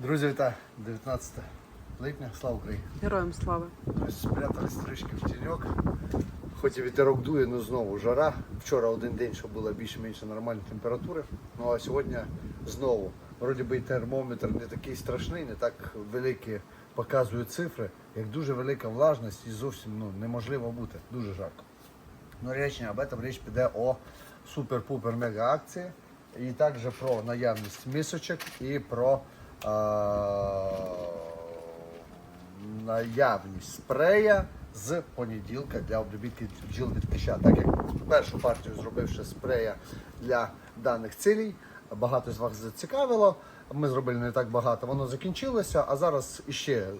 Друзі, вітаю! 19 липня, слава Україні! Героям слави. Ось спрятались трішки в тіньок. Хоч і вітерок дує, але знову жара. Вчора один день, що була більш-менш нормальні температури. Ну а сьогодні знову. Вроді би і термометр не такий страшний, не так великі показує цифри, як дуже велика влажність і зовсім ну, неможливо бути. Дуже жарко. Ну, річ не об этом, річ піде о супер-пупер мега акції. І також про наявність місочок і про наявність спрея з понеділка для обробітки бджіл від кліща. Так як першу партію зробивши спрея для даних цілей, багато з вас зацікавило. Ми зробили не так багато, воно закінчилося, а зараз іще е,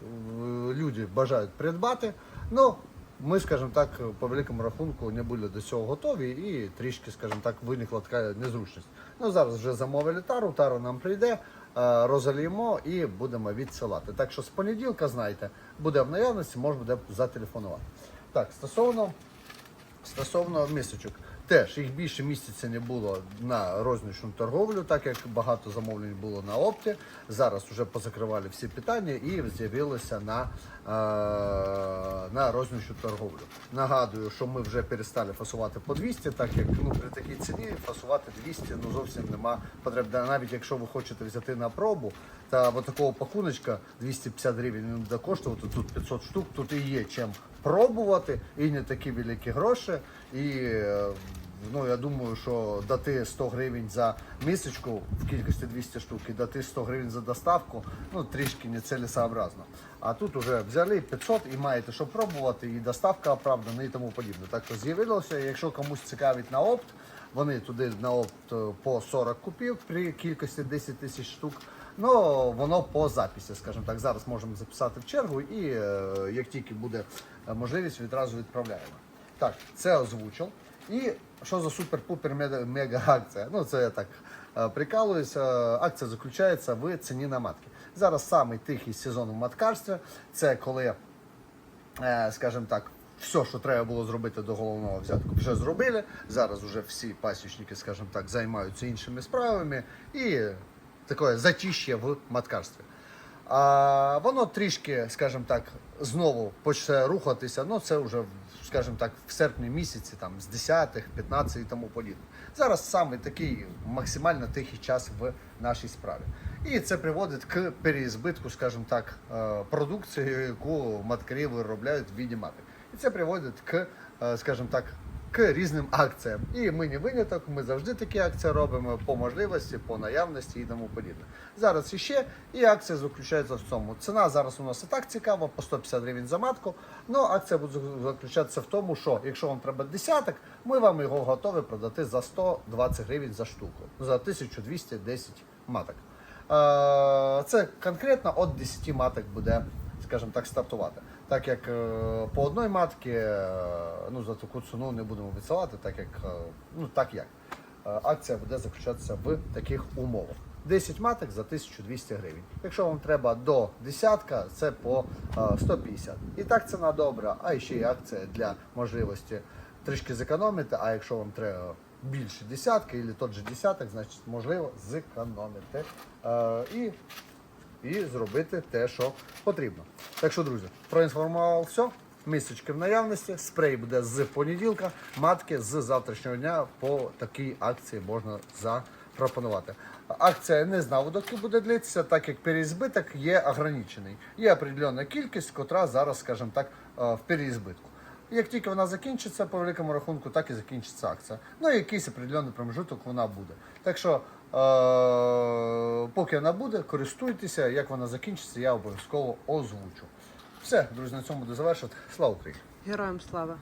люди бажають придбати. Ну, ми, скажімо так, по великому рахунку не були до цього готові і трішки, скажімо так, виникла така незручність. Ну зараз вже замовили тару, тару нам прийде, е, розаліємо і будемо відсилати. Так що з понеділка, знаєте, буде в наявності, можна буде зателефонувати. Так, стосовно Стосовно місячок, теж їх більше місяця не було на рознічну торговлю, так як багато замовлень було на опті. Зараз вже позакривали всі питання і з'явилися на, е, на рознічну торговлю. Нагадую, що ми вже перестали фасувати по 200, так як ну, при такій ціні фасувати 200 ну, зовсім нема потреби. Навіть якщо ви хочете взяти на пробу, та от такого пакуночка 250 гривень він буде коштувати, тут 500 штук, тут і є чим пробувати, і не такі великі гроші. І е, ну, я думаю, що дати 100 гривень за місячку в кількості 200 штук і дати 100 гривень за доставку, ну трішки нецелесообразно. А тут вже взяли 500 і маєте що пробувати, і доставка оправдана і тому подібне. Так що з'явилося, якщо комусь цікавить на опт, вони туди на опт е, по 40 купів при кількості 10 тисяч штук. Ну, воно по записі, скажімо так. Зараз можемо записати в чергу, і е, як тільки буде е, можливість, відразу відправляємо. Так, це озвучив. І що за супер-пупер мега- мега акція? Ну, це я так е, прикалуюся. Акція заключається в ціні на матки. Зараз самий тихий сезон в маткарстві. Це коли скажімо так, все, що треба було зробити до головного взятку, вже зробили. Зараз вже всі пасічники, скажімо так, займаються іншими справами і таке затіще в маткарстві. А воно трішки, скажімо так, знову почне рухатися. Ну це вже, скажімо так, в серпні місяці, там з 10-х, 15 і тому подібне. Зараз саме такий максимально тихий час в нашій справі. І це приводить к переізбитку, скажімо так, е, продукції, яку маткарі виробляють в віді. І це приводить к, е, скажімо так, к різним акціям. І ми не виняток, ми завжди такі акції робимо по можливості, по наявності і тому подібне. Зараз іще, і акція заключається в цьому. Ціна зараз у нас і так цікава, по 150 гривень за матку. Ну, акція буде заключатися в тому, що якщо вам треба десяток, ми вам його готові продати за 120 гривень за штуку, за 1210 маток. Е, Це конкретно від 10 маток буде, скажімо так, стартувати. Так як е, по одній матці е, ну, за таку ціну не будемо відсилати, так як е, ну так як. Акція буде заключатися в таких умовах. 10 маток за 1200 гривень. Якщо вам треба до десятка, це по е, 150. І так ціна добра, а ще й акція для можливості трішки зекономити. А якщо вам треба більше десятки, або тот же десяток, значить можливо зекономити. І і зробити те, що потрібно. Так що, друзі, проінформував все. Місячки в наявності, спрей буде з понеділка, матки з завтрашнього дня по такій акції можна запропонувати. Акція не знав, доки буде длитися, так як переізбиток є ограничений. Є определена кількість, котра зараз, скажімо так, е, в переізбитку. Як тільки вона закінчиться, по великому рахунку, так і закінчиться акція. Ну і якийсь определений промежуток вона буде. Так що, поки вона буде, користуйтеся. Як вона закінчиться, я обов'язково озвучу. Все, друзі, на цьому буду завершувати. Слава Україні! Героям слава.